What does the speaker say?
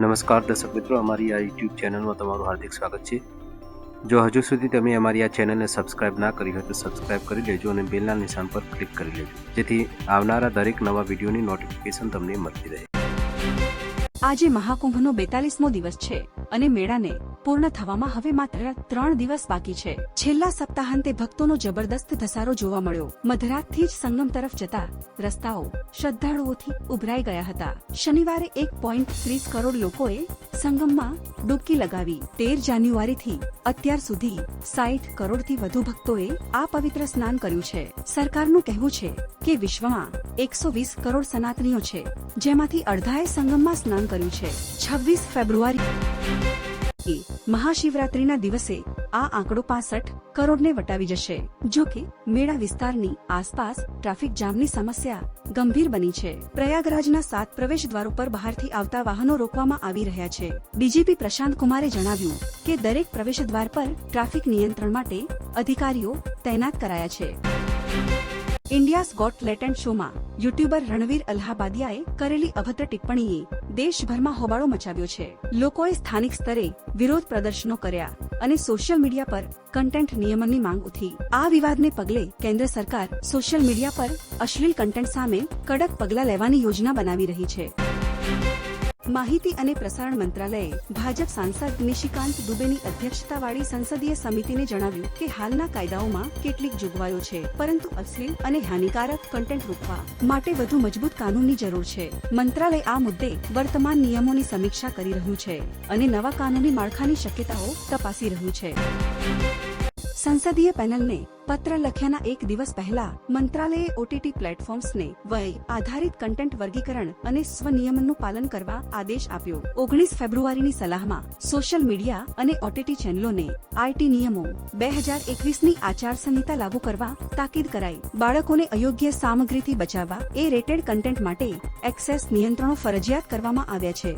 નમસ્કાર દર્શક મિત્રો, અમારી આ યુટ્યુબ ચેનલમાં તમારું હાર્દિક સ્વાગત છે. જો હજુ સુધી તમે અમારી આ ચેનલને સબસ્ક્રાઇબ ના કરી હોય તો સબસ્ક્રાઇબ કરી લેજો અને બેલના નિશાન પર ક્લિક કરી લેજો. જેથી આવનારા દરેક નવા વિડીયોની નોટિફિકેશન તમને મળતી રહે. આજે મહાકુંભનો બેતાલીસમો દિવસ છે અને મેળાને પૂર્ણ થવામાં હવે માત્ર ત્રણ દિવસ બાકી છે. છેલ્લા સપ્તાહાંતે ભક્તોનો જબરદસ્ત ધસારો જોવા મળ્યો. મધરાતથી જ સંગમ તરફ જતા રસ્તાઓ શ્રદ્ધાળુઓથી ઉભરાઈ ગયા હતા. શનિવારે એક પોઈન્ટ ત્રીસ કરોડ લોકોએ સંગમમાં ડૂબકી લગાવી. તેર જાન્યુઆરીથી અત્યાર સુધી સાઠ કરોડથી વધુ ભક્તોએ આ પવિત્ર સ્નાન કર્યું છે. સરકારનું કહેવું છે કે વિશ્વમાં એકસો વીસ કરોડ સનાતનીઓ છે, જેમાંથી અડધાએ સંગમમાં સ્નાન કર્યું છે. છવ્વીસ ફેબ્રુઆરી મહાશિવરાત્રીના દિવસે આ આંકડો પાસઠ કરોડને વટાવી જશે. જો કે, મેળા વિસ્તારની આસપાસ ટ્રાફિક જામની સમસ્યા ગંભીર બની છે. પ્રયાગરાજના સાત પ્રવેશ દ્વારો પર બહારથી આવતા વાહનો રોકવામાં આવી રહ્યા છે. ડીજીપી પ્રશાંત કુમારે જણાવ્યું કે દરેક પ્રવેશ દ્વાર પર ટ્રાફિક નિયંત્રણ માટે અધિકારીઓ તૈનાત કરાયા છે. ઇન્ડિયાઝ ગોટ લેટેન્ટ શોમાં યુટ્યુબર રણવીર અલ્હાબાદિયાએ કરેલી અભદ્ર ટિપ્પણીએ દેશભરમાં હોબાળો મચાવ્યો છે. લોકોએ સ્થાનિક સ્તરે વિરોધ પ્રદર્શનો કર્યા અને સોશિયલ મીડિયા પર કન્ટેન્ટ નિયમનની માંગ ઉઠી. આ વિવાદને પગલે કેન્દ્ર સરકાર સોશિયલ મીડિયા પર અશ્લીલ કન્ટેન્ટ સામે કડક પગલાં લેવાની યોજના બનાવી રહી છે. માહિતી અને પ્રસારણ મંત્રાલયે ભાજપ સાંસદ નિશિકાંત દુબેની અધ્યક્ષતાવાળી સંસદીય સમિતિને જણાવ્યું કે હાલના કાયદાઓમાં કેટલીક જોગવાઈઓ છે, પરંતુ અશ્લીલ અને હાનિકારક કન્ટેન્ટ રોકવા માટે વધુ મજબૂત કાનૂનની જરૂર છે. મંત્રાલય આ મુદ્દે વર્તમાન નિયમોની સમીક્ષા કરી રહ્યું છે અને નવા કાનૂની માળખાની શક્યતાઓ તપાસી રહ્યું છે. સંસદીય પેનલને પત્ર લખ્યાના એક દિવસ પહેલા મંત્રાલયે ઓટીટી પ્લેટફોર્મ્સને વય આધારિત કન્ટેન્ટ વર્ગીકરણ અને સ્વનિયમનનું પાલન કરવા આદેશ આપ્યો. ઓગણીસ ફેબ્રુઆરીની સલાહમાં સોશિયલ મીડિયા અને ઓટીટી ચેનલોને આઈટી નિયમો બે હજાર એકવીસની આચારસંહિતા લાગુ કરવા તાકીદ કરાઈ. બાળકોને અયોગ્ય સામગ્રીથી બચાવવા એ રેટેડ કન્ટેન્ટ માટે એક્સેસ નિયંત્રણો ફરજિયાત કરવામાં આવ્યા છે.